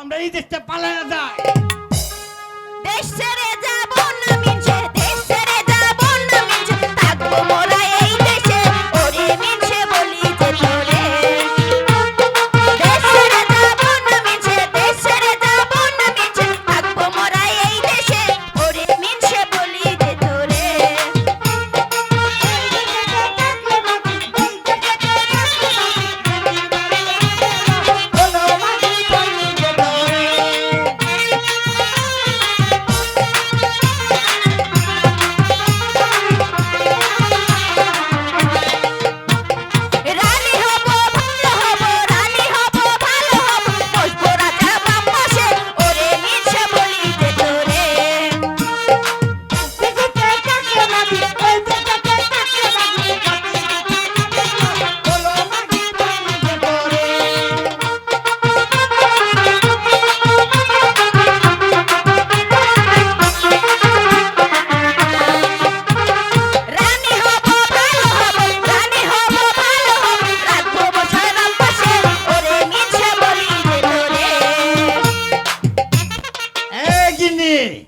আমরা এই দেশটা পালায় যায় দেশ ছেড়ে Vieni!